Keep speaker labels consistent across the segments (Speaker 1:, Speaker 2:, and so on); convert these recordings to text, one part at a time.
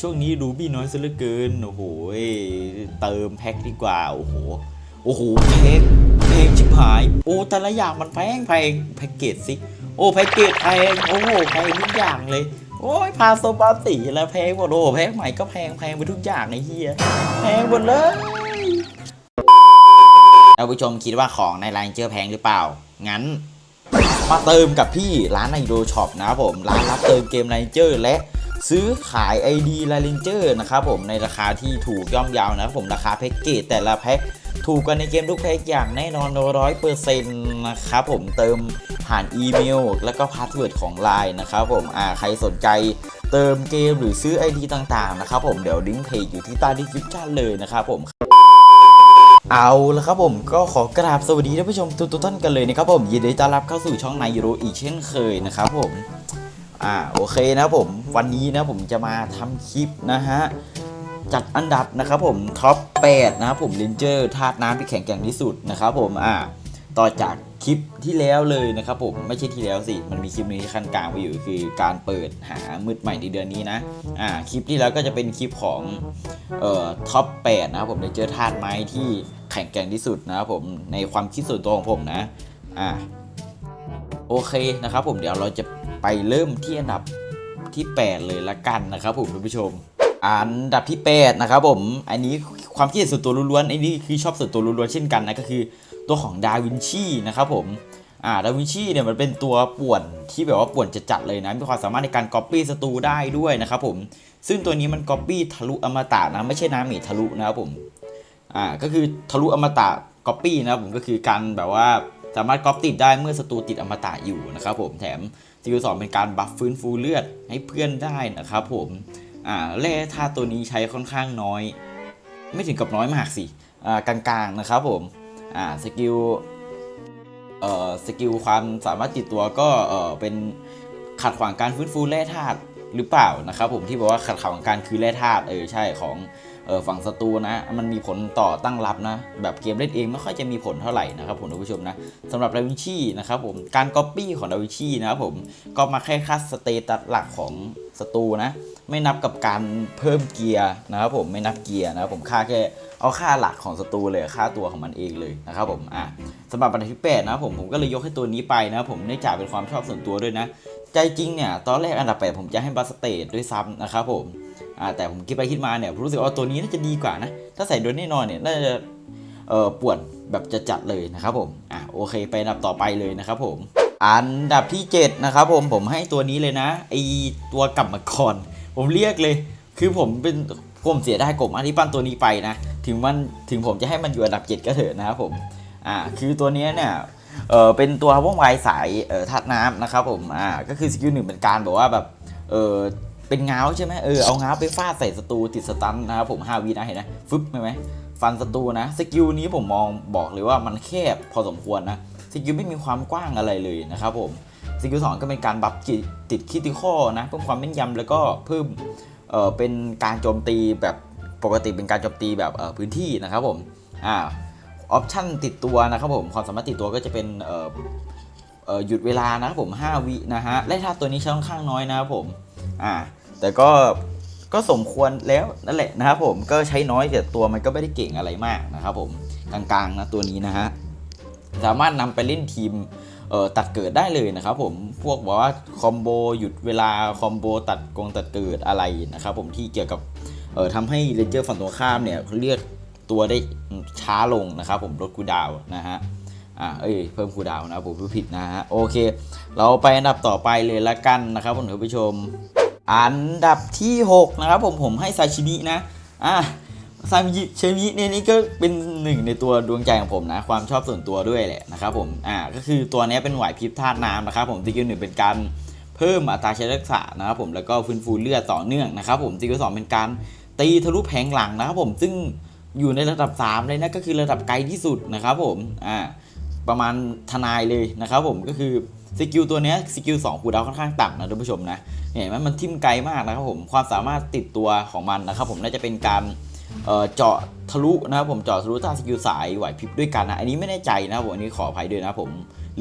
Speaker 1: ช่วงนี้รูบี้น้อยซะเหลือเกิน โอ้โหยเติมแพ็คดีกว่า โอ้โห โอ้โหแพงแพงชิบหาย โอ้ แต่ละอย่างมันแพงแพงแพ็กเกจสิ โอ้แพ็กเกจแพง โอ้โหแพงทุกอย่างเลย โอ้ยพาโซบาสีแล้วแพงหมดโอ้แพงใหม่ก็แพงแพงไปทุกอย่างไอ้เหี้ยแพงหมดเลยท่านผู้ชมคิดว่าของในไลน์เจอแพงหรือเปล่า งั้นมาเติมกับพี่ร้านไนโดช็อปนะครับผม ร้านรับเติมเกมไนเจอร์และ ซื้อขาย ID ไลนเจอร์นะครับผมในราคาที่ถูกย่อมยาวนะครับผมราคาแพ็กเกจแต่ละแพ็คถูกกันในเกมทุกแพ็คอย่างแน่นอนร้อยเปอร์เซ็นต์นะครับผมเติมผ่านอีเมล แล้วก็พาสเวิร์ดของ Line นะครับผมอ่าใครสนใจเติมเกมหรือซื้อ ID ต่างๆนะครับผมเดี๋ยวลิงก์เพจอยู่ที่ใต้ดีคริปชั่นเลยนะครับผมเอาละครับผมก็ขอกราบสวัสดีท่านผู้ชมทุกท่านกันเลยนะครับผมยินดีต้อนรับเข้าสู่ช่องนายยูโรอีกเช่นเคยนะครับผม อ่าโอเคนะผมวันนี้นะผมจะมาทำคลิปนะฮะจัดอันดับนะครับผมท็อป8นะครับผมเลนเจอร์ธาตุน้ำที่แข็งแกร่งที่สุดนะครับผมอ่าต่อจากคลิปที่แล้วเลยนะครับผมไม่ใช่ที่แล้วสิมันมีคลิปนี้ที่ขั้นกลางไปอยู่คือการเปิดหามืดใหม่ในเดือนนี้นะอ่าคลิปที่แล้วก็จะเป็นคลิปของเอ่อท็อป8นะครับผมได้เจอร์ธาตุไม้ที่แข็งแกร่งที่สุดนะครับผมในความคิดส่วนตัวของผมนะอ่า โอเคนะครับผมเดี๋ยวเราจะไปเริ่มที่อันดับที่ 8 เลยละกันนะครับผมท่านผู้ชม อันดับที่ 8 นะครับผม อันนี้ความคิดส่วนตัวล้วนๆอันนี้คือชอบส่วนตัวล้วนๆเช่นกันนะก็คือตัวของดาวินชีนะครับผมอ่าดาวินชีเนี่ยมันเป็นตัวป่วนที่แบบว่าป่วนจัดๆเลยนะมีความสามารถในการก๊อปปี้ศัตรูได้ด้วยนะครับผมซึ่งตัวนี้มันก๊อปปี้ทะลุอมตะนะไม่ใช่น้ำเมทะลุนะครับผมอ่าก็คือทะลุอมตะก๊อปปี้นะครับผมก็คือการแบบว่า สามารถก๊อปติดได้เมื่อศัตรูติดอมตะอยู่นะครับผมแถมสกิลสองเป็นการบัฟฟื้นฟูเลือดให้เพื่อนได้นะครับผมอ่าแร่ธาตุตัวนี้ใช้ค่อนข้างน้อย ไม่ถึงกับน้อยมากสิอ่ากลางๆนะครับผมอ่าสกิลเอ่อสกิลความสามารถติดตัวก็เอ่อเป็นขัดขวางการฟื้นฟูแร่ธาตุหรือเปล่านะครับผมที่บอกว่าขัดขวางการคือแร่ธาตุเออใช่ของ เออฝั่งศัตรูนะ มันมีผลต่อตั้งรับนะ แบบเกมเล่นเองไม่ค่อยจะมีผลเท่าไหร่นะครับผมท่านผู้ชมนะสำหรับดาวินชีนะครับผมการก๊อปปี้ของดาวินชีนะครับผมก็มาแค่ค่าสเตตัสหลักของศัตรูนะ ไม่นับกับการเพิ่มเกียร์นะครับผมไม่นับเกียร์นะครับผมค่าแค่เอาค่าหลักของศัตรูเลยค่าตัวของมันเองเลยนะครับผมอะสำหรับอันดับที่แปดนะครับผมผมก็เลยยกให้ตัวนี้ไปนะครับผมเนื่องจากเป็นความชอบส่วนตัวด้วยนะ ใจจริงเนี่ยตอนแรกอันดับแปดผมจะให้บาสเตดด้วยซ้ำนะครับผม แต่ผมคิดไปคิดมาเนี่ยผมรู้สึกว่าตัวนี้น่าจะดีกว่านะ ถ้าใส่โดยแน่นอนเนี่ยน่าจะเอ่อป่วนแบบจะจัดเลยนะครับผม อะโอเคไปอันดับต่อไปเลยนะครับผม อันดับที่ 7 นะครับผมผมให้ตัวนี้เลยนะไอตัวกลับมาก่อน ผมเรียกเลย คือผมเป็นผมเสียได้กบอันที่ปั้นตัวนี้ไปนะ ถึงมันถึงผมจะให้มันอยู่อันดับ 7 ก็เถอะนะครับผม อ่าคือตัวนี้เนี่ยเออเป็นตัวว่องไวสายเอ่อธาตุน้ำนะครับผม อ่าก็คือสกิลหนึ่งเป็นการแบบว่าแบบเออ เป็นเงาใช่ไหมเออเอาเงาไปฟาดใส่ศัตรูติดสตันนะครับผม5วินะเห็นไหมฟึบใช่ไหมฟันศัตรูนะสกิลนี้ผมมองบอกเลยว่ามันแคบพอสมควรนะสกิลไม่มีความกว้างอะไรเลยนะครับผมสกิลสองก็เป็นการบัฟจิติดคิติคอนะเพิ่มความแม่นยำแล้วก็เพิ่มเอ่อเป็นการโจมตีแบบปกติเป็นการโจมตีแบบเออพื้นที่นะครับผมอ่าออปชั่นติดตัวนะครับผมความสามารถติดตัวก็จะเป็นเอ่อเออหยุดเวลานะครับผม 5 วินะฮะและถ้าตัวนี้ใช้ค่อนข้างน้อยนะครับผมอ่า แต่ก็ก็สมควรแล้วนั่นแหละนะครับผมก็ใช้น้อยแต่ตัวมันก็ไม่ได้เก่งอะไรมากนะครับผมกลางๆนะตัวนี้นะฮะสามารถนำไปเล่นทีมเออตัดเกิดได้เลยนะครับผมพวกบอกว่าคอมโบหยุดเวลาคอมโบตัดกงตัดเกิดอะไรนะครับผมที่เกี่ยวกับเออทำให้เรนเจอร์ฝั่งตรงข้ามเนี่ยเรียกตัวได้ช้าลงนะครับผมลดคูดาวนะฮะอ่าเอ้ยเพิ่มคูดาวนะผมผิดนะฮะโอเค เราไปอันดับต่อไปเลยละกันนะครับผมท่านผู้ชม อันดับที่ 6 นะครับผมผมให้ซาชิมินะอะซามิเชมิเนี่ยนี่ก็เป็นหนึ่งในตัวดวงใจของผมนะ ความชอบส่วนตัวด้วยแหละนะครับผมอ่าก็คือตัวนี้เป็นไหวพริบธาตุน้ำนะครับผมสกิลหนึ่งเป็นการเพิ่มอัตราใช้รักษานะครับผมแล้วก็ฟื้นฟูเลือดต่อเนื่องนะครับผมสกิลสองเป็นการตีทะลุแผงหลังนะครับผมซึ่งอยู่ในระดับ 3 เลยนะก็คือระดับไกลที่สุดนะครับผมอ่าประมาณทนายเลยนะครับผมก็คือ สกิลตัวนี้สกิล2คูดาวค่อนข้างต่ำนะท่านผู้ชมนะเห็นไหมมันทิ่มไกลมากนะครับผมความสามารถติดตัวของมันนะครับผมน่าจะเป็นการเจาะทะลุนะครับผมเจาะทะลุท่าสกิลสายไหวพริบด้วยกันนะอันนี้ไม่แน่ใจนะครับผมอันนี้ขออภัยด้วยนะผม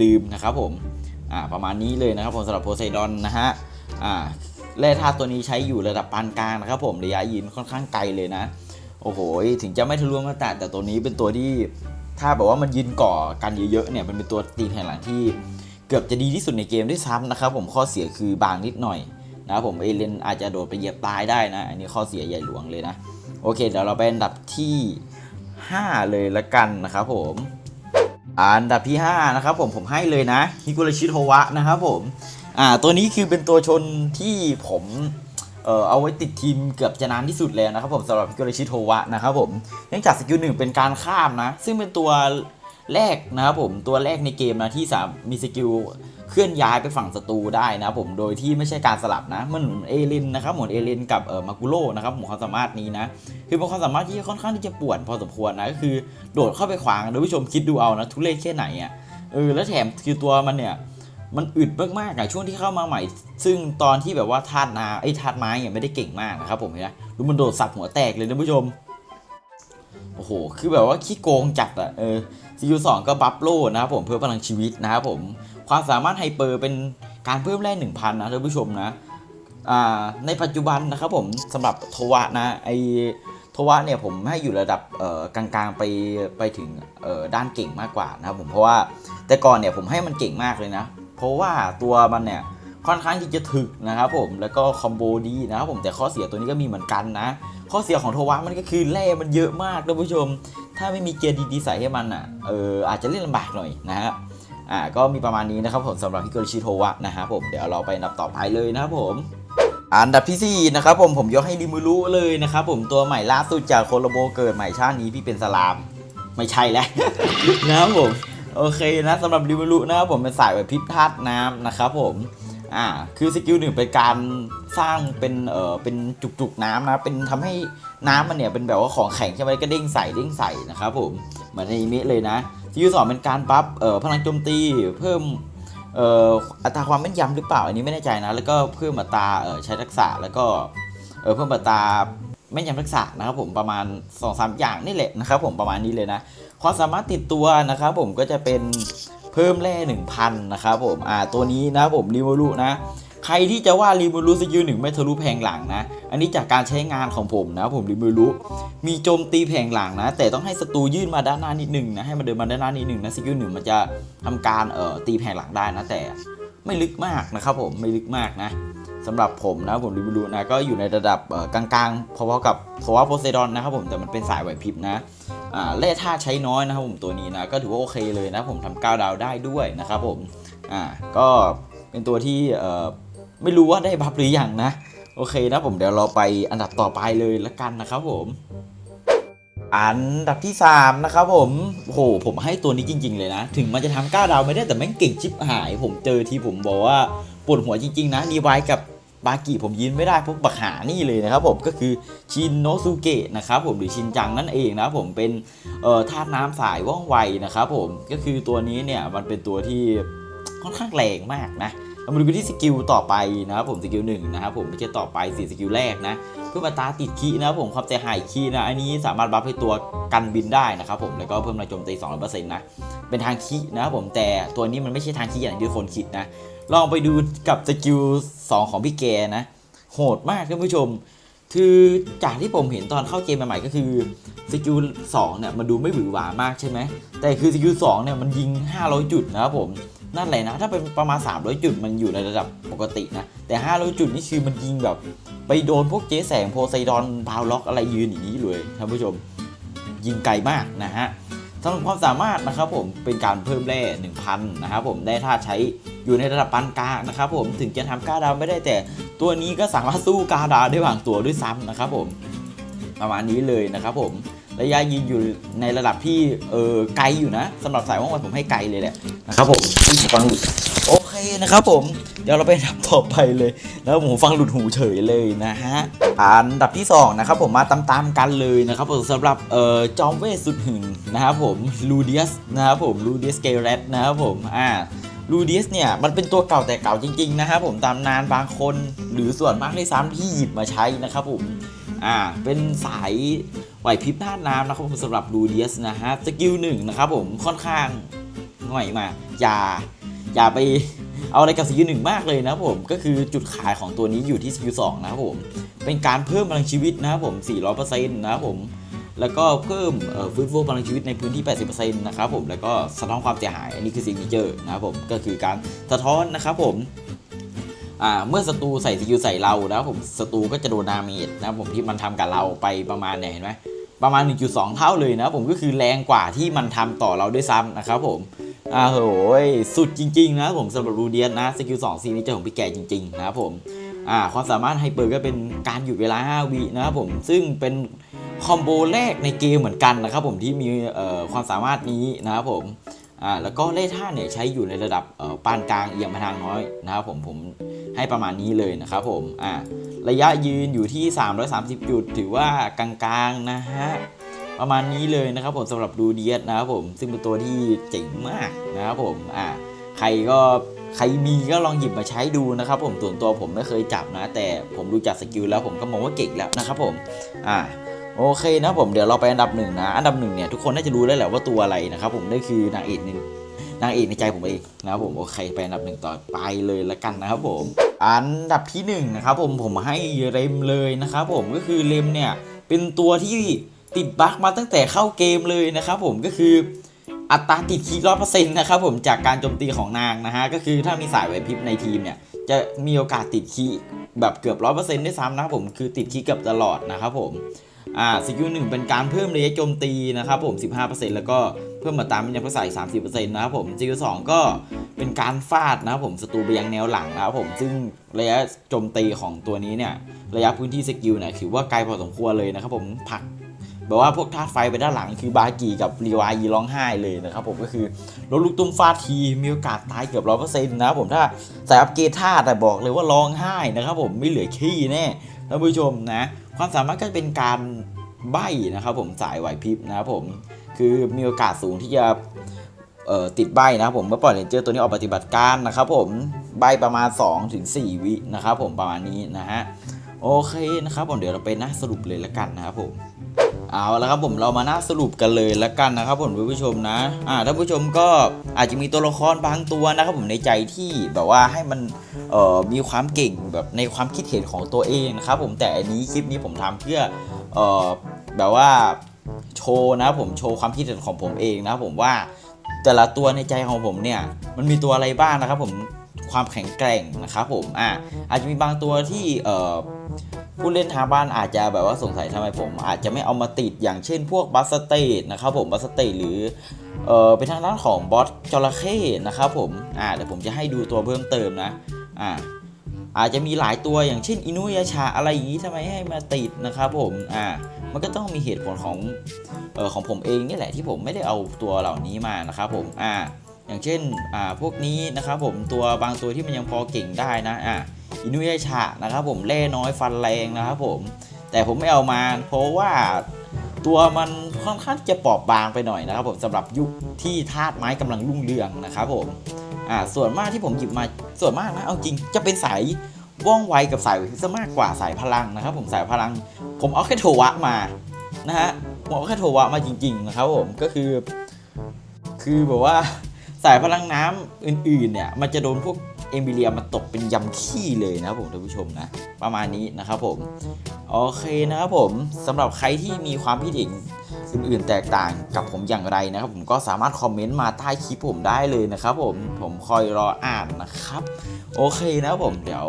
Speaker 1: ลืมนะครับผมอ่าประมาณนี้เลยนะครับผมสำหรับโพไซดอนนะฮะอ่าแร่ธาตุตัวนี้ใช้อยู่ระดับปานกลางนะครับผมระยะยิงค่อนข้างไกลเลยนะ โอ้โห ถึงจะไม่ทะลุมาแต่แต่ตัวนี้เป็นตัวที่ถ้าแบบว่ามันยืนก่อกันเยอะๆเนี่ยมันเป็นตัวตีแผ่นหลังที่ กือบจะดีที่สุดในเกมด้วยซ้ำนะครับผมข้อเสียคือบางนิดหน่อยนะครับผมเอเลนอาจจะโดดไปเหยียบตายได้นะ อันนี้ข้อเสียใหญ่หลวงเลยนะ โอเค เดี๋ยวเราไปอันดับที่ 5 เลยละกันนะครับผมอันดับที่ 5 นะครับผมผมให้เลยนะฮิกุระชิโทวะนะครับผมอ่าตัวนี้คือเป็นตัวชนที่ผมเอ่อเอาไว้ติดทีมเกือบจะนานที่สุดแล้วนะครับผมสำหรับฮิกุระชิโทวะนะครับผมเนื่องจากสกิลหนึ่งเป็นการข้ามนะ ซึ่งเป็นตัว แรกนะครับผมตัวแรกในเกมนะที่สามมีสกิลเคลื่อนย้ายไปฝั่งศัตรูได้นะครับผมโดยที่ไม่ใช่การสลับนะมันเหมือนเอลินนะครับเหมือนเอลินกับเอ่อมากุโร่นะครับผมความสามารถนี้นะคือเป็นความสามารถที่ค่อนข้างที่จะป่วนพอสมควรนะก็คือโดดเข้าไปขวางนะผู้ชมคิดดูเอานะทุเรศแค่ไหนอะเออแล้วแถมคือตัวมันเนี่ยมันอึดมากๆอะช่วงที่เข้ามาใหม่ ซึ่งตอนที่แบบว่าธาตุนาไอ้ธาตุไม้เนี่ยไม่ได้เก่งมากนะครับผมนไหมดูมันโดดสับหัวแตกเลยนะผู้ชม โอ้โห คือแบบว่าขี้โกงจัดอะเออซีอูสองก็บัฟโลนะครับผมเพื่อพลังชีวิตนะครับผม ความสามารถไฮเปอร์เป็นการเพิ่มแร่หนึ่งพันนะท่านผู้ชมนะ อ่า ในปัจจุบันนะครับผมสำหรับโทวะนะไอโทวะเนี่ยผมให้อยู่ระดับเอ่อกลางๆไปไปถึงเอ่อด้านเก่งมากกว่านะครับผมเพราะว่าแต่ก่อนเนี่ยผมให้มันเก่งมากเลยนะ เพราะว่าตัวมันเนี่ย ค่อนข้างที่จะถึกนะครับผมแล้วก็คอมโบดีนะครับผมแต่ข้อเสียตัวนี้ก็มีเหมือนกันนะ ข้อเสียของโทวะมันก็คือแร่มันเยอะมากท่านผู้ชม ถ้าไม่มีเกียร์ดีๆใส่ให้มันอะเอออาจจะเล่นลำบากหน่อยนะฮะอ่าก็มีประมาณนี้นะครับผมสำหรับฮิโกริชิโทวะนะครับผมเดี๋ยวเราไปนดับต่อไปเลยนะครับผมอันดับที่4นะครับผมผมยกให้ริมูรุเลยนะครับผมตัวใหม่ล่าสุดจากโคโลโบเกิดใหม่ชาตินี้พี่เป็นสลาม ไม่ใช่แล้วนะครับผมโอเคนะสำหรับริมูรุนะครับผมเป็นสายแบบพิษธาตุน้ำนะครับผม อ่าคือสกิลหนึ่งเป็นการสร้างเป็นเอ่อเป็นจุกๆน้ำนะเป็นทำให้น้ำมันเนี่ยเป็นแบบว่าของแข็งใช่ไหมก็เด้งใส่เด้งใส่นะครับผมเหมือนในอิเมะเลยนะสกิลสองเป็นการบัฟเอ่อพลังโจมตีเพิ่มเอ่ออัตราความแม่นยำหรือเปล่าอันนี้ไม่แน่ใจนะแล้วก็เพิ่มอัตราเอ่อใช้ทักษะแล้วก็เออเพิ่มอัตราแม่นยำทักษะนะครับผมประมาณ2อสอย่างนี่แหละนะครับผมประมาณนี้เลยนะความสามารถติดตัวนะครับผมก็จะเป็น เพิ่มแร่1,000 นะครับผมอ่าตัวนี้นะครับผมรีมูรุนะใครที่จะว่ารีมูรุสกิลหนึ่งไม่ทะลุแผงหลังนะ อันนี้จากการใช้งานของผมนะผมรีมูรุมีโจมตีแผงหลังนะ แต่ต้องให้ศัตรูยื่นมาด้านหน้านิดหนึงนะให้มันเดินมาด้านหน้านิดหนึงนะสกิลหนึ่งมันจะทำการเอ่อตีแผงหลังได้นะแต่ไม่ลึกมากนะครับผมไม่ลึกมากนะ สำหรับผมนะผมริบรูนะก็อยู่ในระดับกลางๆพอๆกับเพราะว่าโพไซดอนนะครับผมแต่มันเป็นสายไหวพริบนะอ่ท่าใช้น้อยนะครับผมตัวนี้นะก็ถือว่าโอเคเลยนะผมทำก้าวดาวได้ด้วยนะครับผมอ่าก็เป็นตัวที่เอ่อไม่รู้ว่าได้บัฟหรือยังนะ โอเคนะผมเดี๋ยวเราไปอันดับต่อไปเลยละกันนะครับผมอันดับที่ 3 นะครับผมโหผมให้ตัวนี้จริง ๆ เลยนะ ถึงมันจะทำก้าดาวไม่ได้แต่แม่งเก่งชิบหาย ผมเจอที่ผมบอกว่าปวดหัวจริง ๆ นะรีไวกับ บากิผมยินไม่ได้เพราะบักหานี่เลยนะครับผมก็คือชินโนสุเกะนะครับผมหรือชินจังนั่นเองนะครับผมเป็นเอ่อธาตุน้ำสายว่องไวนะครับผมก็คือตัวนี้เนี่ยมันเป็นตัวที่ค่อนข้างแรงมากนะเรามาดูที่สกิลต่อไปนะครับผมสกิลหนึ่งนะครับผมไม่ใช่ต่อไปสี่สกิลแรกนะเพื่อมาตราติดคีนะครับผมความใจหายคีนะอันนี้สามารถบัฟให้ตัวกันบินได้นะครับผมแล้วก็เพิ่มแรงโจมตี200%นต์นะเป็นทางคีนะครับผมแต่ตัวนี้มันไม่ใช่ทางคีอย่างที่คนคิดนะ ลองไปดูกับสกิล2ของพี่แกนะ โหดมากท่านผู้ชม คือจากที่ผมเห็นตอนเข้าเกมใหม่ๆก็คือสกิล2เนี่ยมันดูไม่หวือหวามากใช่ไหม แต่คือสกิล2เนี่ยมันยิง 500 จุดนะครับผม นั่นแหละนะ ถ้าเป็นประมาณ 300 จุดมันอยู่ในระดับปกตินะ แต่ 500 จุดนี่คือมันยิงแบบ ไปโดนพวกเจ๊แสงโพไซดอนพาวล็อกอะไรยืนอย่างนี้เลยท่านผู้ชม ยิงไกลมากนะฮะ สำหรับความสามารถนะครับผมเป็นการเพิ่มแร่1,000นะครับผมได้ถ้าใช้อยู่ในระดับปานกลางนะครับผมถึงจะทำกาดาวไม่ได้แต่ตัวนี้ก็สามารถสู้กาดาวได้บางตัวด้วยซ้ำนะครับผมประมาณนี้เลยนะครับผมระยะยิงอยู่ในระดับที่เออไกลอยู่นะสำหรับสายว่องไวผมให้ไกลเลยแหละนะครับผมฟัง นะครับผม เดี๋ยวเราไปอันดับต่อไปเลย แล้วผมฟังหลุดหูเฉยเลยนะฮะ อันดับที่2นะครับผมมาตามๆกันเลยนะครับผมสำหรับเอ่อจอมเวทสุดหึงนะครับผมลูเดียสนะครับผมลูเดียสเกเรตนะครับผมอ่าลูเดียสเนี่ยมันเป็นตัวเก่าแต่เก่าจริง ๆ นะครับผมตามนานบางคนหรือส่วนมากด้วยซ้ำที่หยิบมาใช้นะครับผมอ่าเป็นสายไหวพริบธาตุน้ำนะครับผมสำหรับลูเดียสนะฮะสกิลหนึ่งนะครับผมค่อนข้างหน่อยมากอย่าอย่าไป เอาอะไรกับสกิลหนึ่งมากเลยนะครับผม ก็คือจุดขายของตัวนี้อยู่ที่สกิลสองนะครับผม เป็นการเพิ่มพลังชีวิตนะครับผม 400%นะครับผม แล้วก็เพิ่มฟื้นฟูพลังชีวิตในพื้นที่ 80%นะครับผม แล้วก็สะท้อนความเสียหาย อันนี้คือซิงเกิลนะครับผม ก็คือการสะท้อนนะครับผมเมื่อศัตรูใส่สกิลใส่เรานะครับผมศัตรูก็จะโดนดาเมจนะครับผมที่มันทำกับเราไปประมาณเนี่ยเห็นไหมประมาณ 1.2 เท่าเลยนะผมก็คือแรงกว่าที่มันทำต่อเราด้วยซ้ำนะครับผม อ่าโหยสุดจริง ๆ นะผมสำหรับรูเดียนนะสกิล2ซีนี้จะของพี่แก่จริง ๆ นะครับผมอ่าความสามารถไฮเปอร์ก็เป็นการหยุดเวลา 5 วินะครับผมซึ่งเป็นคอมโบแรกในเกมเหมือนกันนะครับผมที่มีความสามารถนี้นะครับผมอ่าแล้วก็เล่ท่าเนี่ยใช้อยู่ในระดับปานกลางเอียงมาทางน้อยนะครับผมผมให้ประมาณนี้เลยนะครับผมอ่าระยะยืนอยู่ที่ 330 จุด ถือว่ากลางๆนะฮะ ประมาณนี้เลยนะครับผมสำหรับดูเดียสนะครับผมซึ่งเป็นตัวที่เจ๋งมากนะครับผมอ่าใครก็ใครมีก็ลองหยิบมาใช้ดูนะครับผมส่วนตัวผมไม่เคยจับนะ แต่ผมดูจากสกิลแล้วผมก็มองว่าเก่งแล้วนะครับผมอ่าโอเคนะผมเดี๋ยวเราไปอันดับหนึ่งนะ อันดับหนึ่งเนี่ยทุกคนน่าจะรู้แล้วแหละว่าตัวอะไรนะครับผมนั่นคือนางเอกหนึ่งนางเอกในใจผมเองนะครับผมโอเคไปอันดับหนึ่งต่อไปเลยละกันนะครับผม อันดับที่หนึ่งนะครับผมผมให้เรมเลยนะครับผมก็คือเรมเนี่ยเป็นตัวที่ ติดบั๊กมาตั้งแต่เข้าเกมเลยนะครับผมก็คืออัตราติดคีร้อยเปอร์เซ็นต์นะครับผมจากการโจมตีของนางนะฮะก็คือถ้ามีสายไหวพริบในทีมเนี่ยจะมีโอกาสติดคีแบบเกือบร้อยเปอร์เซ็นต์ด้วยซ้ำนะครับผมคือติดคีเกือบตลอดนะครับผมอ่าสกิลหนึ่งเป็นการเพิ่มระยะโจมตีนะครับผม 15%แล้วก็เพิ่มมาตามเป็นยังภาษาอีก30%นะครับผมสกิลสองก็เป็นการฟาดนะครับผมศัตรูไปยังแนวหลังนะครับผมซึ่งระยะโจมตีของตัวนี้เนี่ยระยะพื้นที่สกิลเนี่ยถือว่าไกลพอสมควรเลยนะครับผมผัก แบบว่าพวกธาตุไฟไปด้านหลัง คือบากีกับรีวายีร้องไห้เลยนะครับผมก็คือรถลูกตุ้มฟาดทีมีโอกาสตายเกือบร้อยเปอร์เซ็นต์นะครับผมถ้าใส่อัปเกรดธาตุแต่บอกเลยว่าร้องไห้นะครับผมไม่เหลือขี้แน่ท่านผู้ชมนะความสามารถก็จะเป็นการใบ้นะครับผมสายไหวพริบนะครับผมคือมีโอกาสสูงที่จะติดใบนะครับผมเมื่อปล่อยเลนเจอร์ตัวนี้ออกปฏิบัติการนะครับผมใบประมาณ 2-4วินะครับผมประมาณนี้นะฮะโอเคนะครับผมเดี๋ยวเราไปน้าสรุปเลยละกันนะครับผม เอาแล้วครับผมเรามาน่าสรุปกันเลยแล้วกันนะครับผมผู้ชมนะอ่าท่านผู้ชมก็อาจจะมีตัวละครบางตัวนะครับผมในใจที่แบบว่าให้มันเอ่อมีความเก่งแบบในความคิดเห็นของตัวเองนะครับผมแต่อันนี้คลิปนี้ผมทำเพื่อเอ่อแบบว่าโชว์นะครับผมโชว์ความคิดเห็นของผมเองนะครับผมว่าแต่ละตัวในใจของผมเนี่ยมันมีตัวอะไรบ้างนะครับผมความแข็งแกร่งนะครับผมอ่าอาจจะมีบางตัวที่เอ่อ ผู้เล่นทางบ้านอาจจะแบบว่าสงสัยทำไมผม อาจจะไม่เอามาติดอย่างเช่นพวกบัสเตดนะครับผมบัสเตดหรือเออเป็นทางด้านของบอสจระเข้นะครับผมอ่าเดี๋ยวผมจะให้ดูตัวเพิ่มเติมนะอ่าอาจจะมีหลายตัวอย่างเช่น อินุยาชาอะไรอย่างนี้ทำไมให้มาติดนะครับผมอ่ามันก็ต้องมีเหตุผลของเออของผมเองนี่แหละที่ผมไม่ได้เอาตัวเหล่านี้มานะครับผมอ่าอย่างเช่นอ่าพวกนี้นะครับผมตัวบางตัวที่มันยังพอเก่งได้นะอ่า อินุยาชะนะครับผมเล่น้อยฟันแรงนะครับผม แต่ผมไม่เอามาเพราะว่าตัวมันค่อนข้างจะปอบบางไปหน่อยนะครับผมสำหรับยุคที่ธาตุไม้กำลังรุ่งเรืองนะครับผมอ่าส่วนมากที่ผมหยิบมาส่วนมากนะเอาจริงจะเป็นสายว่องไวกับสายวิซะมากกว่าสายพลังนะครับ ผมสายพลัง ผมเอาแค่โทวะมานะฮะผมเอาแค่โทวะมาจริง ๆ นะครับผมก็คือ คือแบบว่า สายพลังน้ำอื่นๆเนี่ยมันจะโดนพวกเอมิเลียมาตกเป็นยำขี้เลยนะครับผมท่านผู้ชมนะประมาณนี้นะครับผมโอเคนะครับผมสำหรับใครที่มีความคิดเห็นอื่นๆ แตกต่างกับผมอย่างไรนะครับ ผมก็สามารถคอมเมนต์มาใต้คลิปผมได้เลยนะครับผมผมคอยรออ่านนะครับ โอเคนะครับผมเดี๋ยว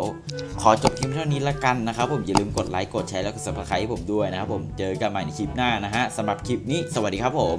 Speaker 1: ขอจบคลิปเท่านี้ละกันนะครับผมอย่าลืมกดไลค์กดแชร์แล้วก็ subscribe ให้ผมด้วยนะครับผมเจอกันใหม่ในคลิปหน้านะฮะสำหรับคลิปนี้สวัสดีครับผม